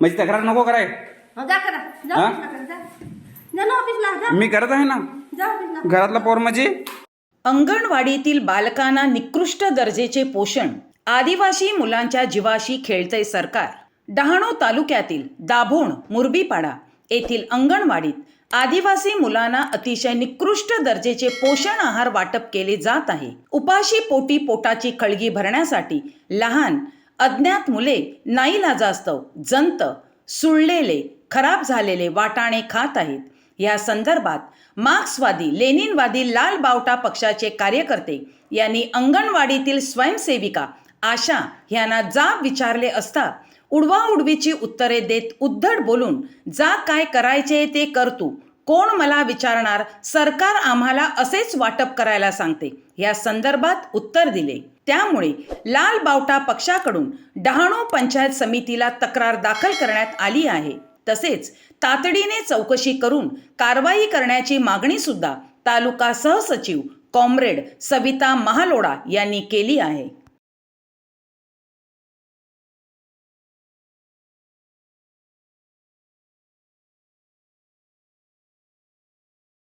म्हणजे तक्रार नको कराय. जा करा. जा हा? ऑफिसला करा, जा. जा ना ऑफिसला जा. मी करत आहे ना. जा ऑफिसला घरातला पोर म्हणजे? अंगणवाडीतील बालकांना निकृष्ट दर्जेचे पोषण. आदिवासी मुलांच्या जीवाशी खेळतंय सरकार. डहाणू तालुक्यातील दाभोण मुरबीपाडा येथील अंगणवाडीत आदिवासी मुलांना अतिशय निकृष्ट दर्जेचे पोषण आहार वाटप केले जात आहे. उपाशी पोटी पोटाची कळगी भरण्यासाठी लहान अज्ञात मुले नाईलाजास्तव जंत सुळलेले खराब झालेले वाटाणे खात आहेत. या संदर्भात मार्क्सवादी लेनिनवादी लाल बावटा पक्षाचे कार्यकर्ते यांनी अंगणवाडीतील स्वयंसेविका आशा यांना जाब विचारले असता उडवाउडवीची उत्तरे देत उद्धट बोलून जा काय करायचे ते कर तू. कोण मला विचारणार? सरकार आम्हाला असेच वाटप करायला सांगते. या संदर्भात उत्तर दिले. त्यामुळे लाल बावटा पक्षाकडून डहाणू पंचायत समितीला तक्रार दाखल करण्यात आली आहे. तसेच तातडीने चौकशी करून कारवाई करण्याची मागणी सुद्धा तालुका सहसचिव कॉम्रेड सविता महालोडा यांनी केली आहे.